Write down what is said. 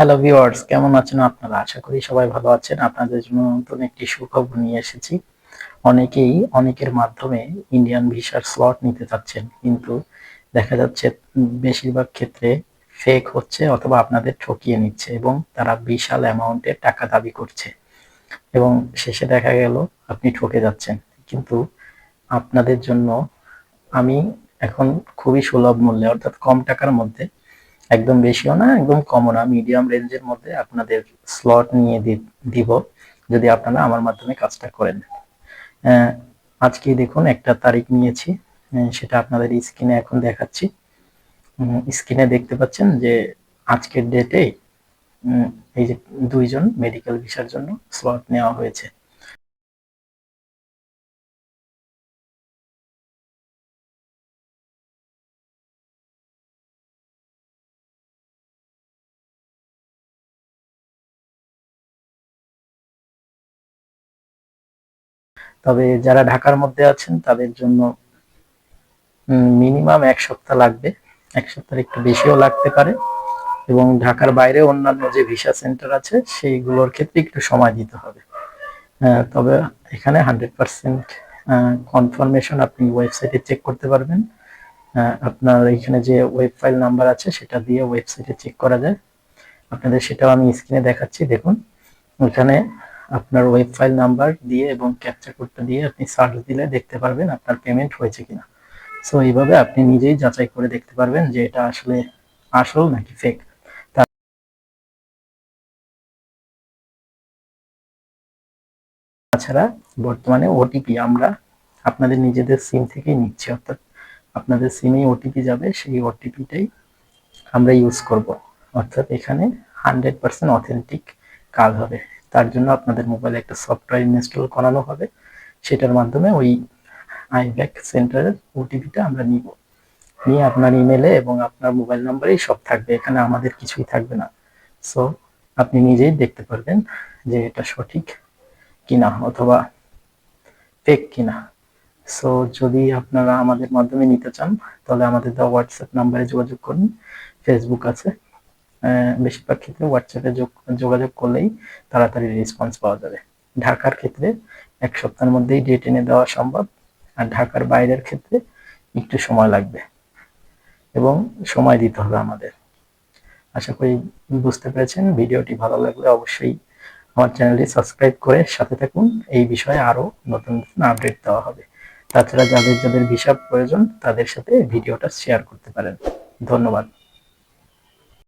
Hello viewers কেমন আছেন আপনারা? আশা করি সবাই ভালো আছেন। আপনাদের জন্য নতুন একটি সুখবর নিয়ে এসেছি। অনেকেই অনেকের মাধ্যমে ইন্ডিয়ান ভিসার স্লট নিতে চাচ্ছেন, কিন্তু দেখা যাচ্ছে বেশিরভাগ ক্ষেত্রে ফেক হচ্ছে অথবা আপনাদের ঠকিয়ে নিচ্ছে এবং তারা বিশাল অ্যামাউন্টের টাকা দাবি করছে। এবং শেষে দেখা গেল আপনি ঠকে যাচ্ছেন। কিন্তু আপনাদের জন্য আমি এখন খুবই সুলভ মূল্যে, অর্থাৎ কম টাকার মধ্যে একদম বেশিও না, একদম কমও না। মিডিয়াম রেঞ্জের মধ্যে আপনাদের স্লট নিয়ে দিব, যদি আপনারা আমার মাধ্যমে কাজটা করেন। আজকে দেখুন, একটা তারিখ নিয়েছি। সেটা আপনাদের স্ক্রিনে এখন দেখাচ্ছি। স্ক্রিনে দেখতে পাচ্ছেন যে আজকের ডেটে এই যে দুইজন মেডিকেল ভিসার জন্য স্লট নেওয়া হয়েছে। তবে যারা ঢাকার মধ্যে আছেন, তাদের জন্য মিনিমাম এক সপ্তাহ লাগবে। এক সপ্তাহ একটু বেশিও লাগতে পারে এবং ঢাকার বাইরে অন্যান্য যে ভিসা সেন্টার আছে, সেইগুলোর ক্ষেত্রে একটু সময় দিতে হবে। তবে এখানে হান্ড্রেড পার্সেন্ট কনফার্মেশন আপনি ওয়েবসাইটে চেক করতে পারবেন। আপনার এখানে যে ওয়েব ফাইল নাম্বার আছে, সেটা দিয়ে ওয়েবসাইটে চেক করা যায়। আপনাদের সেটাও আমি স্ক্রিনে দেখাচ্ছি, দেখুন। ওখানে আপনার ওয়েব ফাইল নাম্বার দিয়ে এবং ক্যাপচার কোডটা দিয়ে আপনি সার্চ দিলে দেখতে পারবেন আপনার পেমেন্ট হয়েছে কিনা। সো এইভাবে আপনি নিজেই যাচাই করে দেখতে পারবেন যে এটা আসলে আসল নাকি ফেক তাছাড়া বর্তমানে ওটিপি আমরা আপনাদের নিজেদের সিম থেকেই নিচ্ছি, অর্থাৎ আপনাদের সিমেই ওটিপি যাবে, সেই ওটিপিটাই আমরা ইউজ করব। অর্থাৎ এখানে হান্ড্রেড পার্সেন্ট অথেন্টিক কাজ হবে। তার জন্য আপনাদের মোবাইলে একটা সফটওয়্যার ইনস্টল করানো হবে। সেটার মাধ্যমে ওই আইব্যাক সেন্টারের ওটিপিটা আমরা নিব। নিয়ে আপনার ইমেলে এবং আপনার মোবাইল নাম্বারেই সব থাকবে। এখানে আমাদের কিছুই থাকবে না। সো আপনি নিজেই দেখতে পারবেন যে এটা সঠিক কিনা অথবা ফেক কিনা। সো যদি আপনারা আমাদের মাধ্যমে নিতে চান, তাহলে আমাদের দেওয়া হোয়াটসঅ্যাপ নাম্বারে যোগাযোগ করুন। ফেসবুক আছে। বেশিরভাগ ক্ষেত্রে হোয়াটসঅ্যাপে যোগাযোগ করলেই তাড়াতাড়ি রেসপন্স পাওয়া যাবে। ঢাকার ক্ষেত্রে এক সপ্তাহের মধ্যেই ডেট এনে দেওয়া সম্ভব, আর ঢাকার বাইরের ক্ষেত্রে একটু সময় লাগবে এবং সময় দিতে হবে আমাদের। আশা করি বুঝতে পেরেছেন। ভিডিওটি ভালো লাগলে অবশ্যই আমার চ্যানেলটি সাবস্ক্রাইব করে সাথে থাকুন। এই বিষয়ে আরও নতুন নতুন আপডেট দেওয়া হবে। তাছাড়া যাদের যাদের ভিসা প্রয়োজন, তাদের সাথে ভিডিওটা শেয়ার করতে পারেন। ধন্যবাদ।